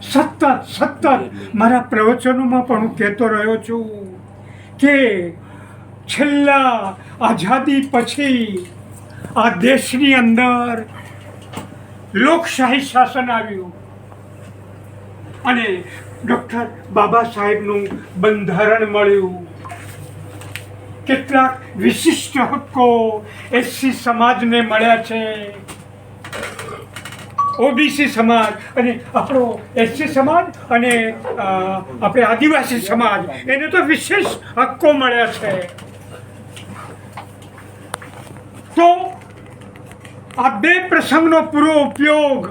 સતત સતત મારા પ્રવચનોમાં પણ હું કહેતો રહ્યો છું કે છેલ્લા આઝાદી પછી આ દેશની અંદર લોકશાહી શાસન આવ્યું અને ડૉક્ટર બાબા સાહેબનું બંધારણ મળ્યું. કેટલાક વિશિષ્ટ હક્કો એસસી સમાજને મળ્યા છે. ઓબીસી સમાજ અને આપણો એસસી સમાજ અને આપણે આદિવાસી સમાજ, એને તો વિશેષ હક્કો મળ્યા છે. તો આ બે પ્રસંગનો પૂરો ઉપયોગ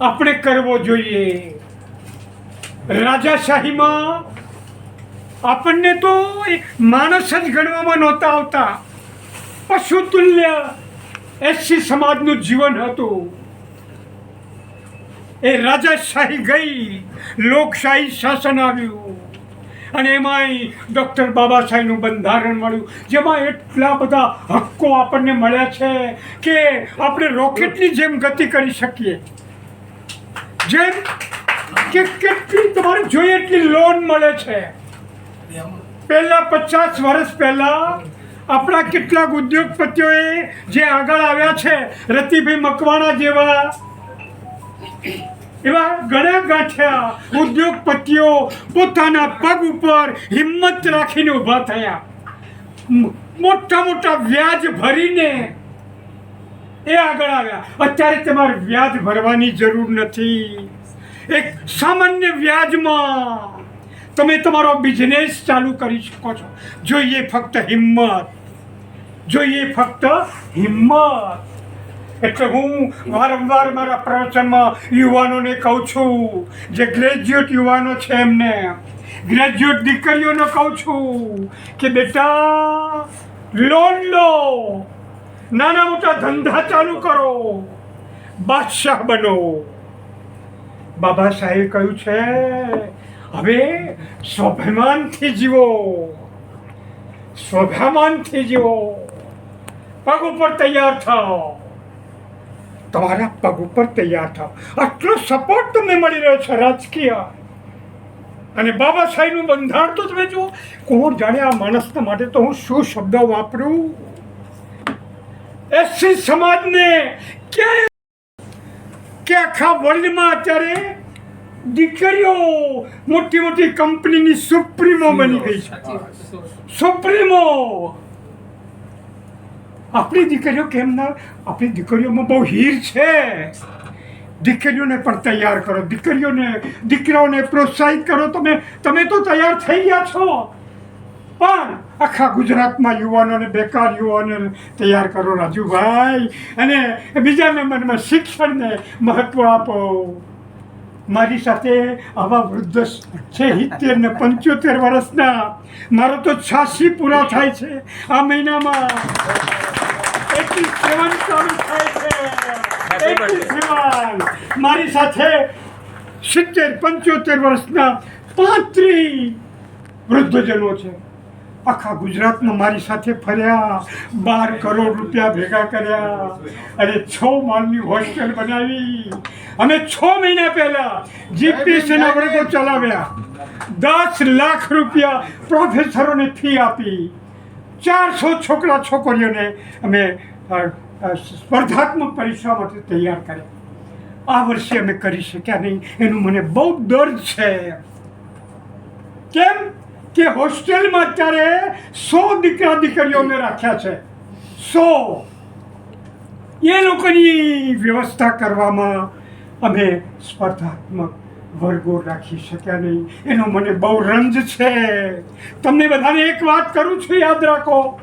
આપણે કરવો જોઈએ. રાજાશાહીમાં આપણને તો માણસ જ ગણવામાં નહોતા આવતા. પશુતુલ્ય એસસી સમાજનું જીવન હતું. એ રાજાશાહી ગઈ, લોકશાહી શાસન આવ્યું. અને એમાંય ડૉક્ટર બાબા સાહેબનું બંધારણ મળ્યું. જેમાં એટલા બધા હક્કો આપણને મળ્યા છે કે આપણે રોકેટની જેમ ગતિ કરી શકીએ. જેમ કે કેટલી તમારે જોઈએ એટલી લોન મળે છે. પહેલાં પચાસ વર્ષ પહેલાં આપણા કેટલાક ઉદ્યોગપતિઓએ જે આગળ આવ્યા છે, રતિભાઈ મકવાણા જેવા એવા ઘણા ગાંઠ્યા ઉદ્યોગપતિઓ પોતાના પગ ઉપર હિંમત રાખીને ઊભા થયા. મોટા મોટા વ્યાજ ભરીને એ આગળ આવ્યા. અત્યારે તમારે વ્યાજ ભરવાની જરૂર નથી. એક સામાન્ય વ્યાજમાં તમે તમારો બિઝનેસ ચાલુ કરી શકો છો. જોઈએ ફક્ત હિંમત. જોઈએ ફક્ત હિંમત. એટલે હું વારંવાર મારા પ્રવચનમાં યુવાનોને કહું છું, જે ગ્રેજ્યુએટ યુવાનો છે એમને ગ્રેજ્યુએટ દીકરીઓને કહું છું કે બેટા લોન લો. નાના મોટા ધંધા ચાલુ કરો. બાદશાહ બનો. બાબા સાહેબ કહ્યું છે, હવે સ્વાભિમાનથી જીવો. સ્વાભિમાનથી જીવો. પગ ઉપર તૈયાર થાઓ. તમારા પગ ઉપર તૈયાર થાવ. આટલો સપોર્ટ તમને મળી રહ્યો છે રાજકીય. અને બાબા સાહેબનું બંધારણ તો તમે જુઓ કોણ જાણે આ માણસના માટે તો હું શું શબ્દ વાપરું? એસસી સમાજને ક્યાંય કે આખા વર્લ્ડમાં અત્યારે દીકરીઓ મોટી મોટી કંપનીની સુપ્રીમો બની ગઈ છે. સુપ્રીમો! આપણી દીકરીઓ કેમ ના આપણી દીકરીઓમાં બહુ હીર છે. દીકરીઓને પણ તૈયાર કરો, દીકરીઓને દીકરાઓને પ્રોત્સાહિત કરો. તમે તમે તો તૈયાર થઈ ગયા છો. પણ આખા ગુજરાતમાં યુવાનોને, બેકાર યુવાનોને તૈયાર કરો, રાજુભાઈ. અને બીજા નંબરમાં શિક્ષણને મહત્ત્વ આપો. મારી સાથે આવા વૃદ્ધ છે સિત્તેર ને પંચોતેર વર્ષના. મારો તો છાસી પૂરા થાય છે આ મહિનામાં. એટલી સેવન ચાલુ થાય છે મારી સાથે સિત્તેર પંચોતેર વર્ષના પાંત્રી વૃદ્ધજનો છે. આખા ગુજરાતમાં મારી સાથે ફર્યા બાર કરોડ રૂપિયા ભેગા કર્યા. અને છ માળની હોસ્ટેલ બનાવી. અમે છ મહિના પહેલા જીપીએસસીના વર્ગો ચલાવ્યા. દસ લાખ રૂપિયા પ્રોફેસરોને ફી આપી. ચારસો છોકરા છોકરીઓને અમે સ્પર્ધાત્મક પરીક્ષા માટે તૈયાર કર્યા. આ વર્ષે અમે કરી શક્યા નહીં. એનું મને બહુ દર્દ છે. કેમ? કે હોસ્ટેલમાં અત્યારે સો દીકરા દીકરીઓ અમે રાખ્યા છે. સો. એ લોકોની વ્યવસ્થા કરવામાં અમે સ્પર્ધાત્મક વર્ગો રાખી શક્યા નહીં. એનો મને બહુ રંજ છે. તમને બધાને એક વાત કરું છું, યાદ રાખો.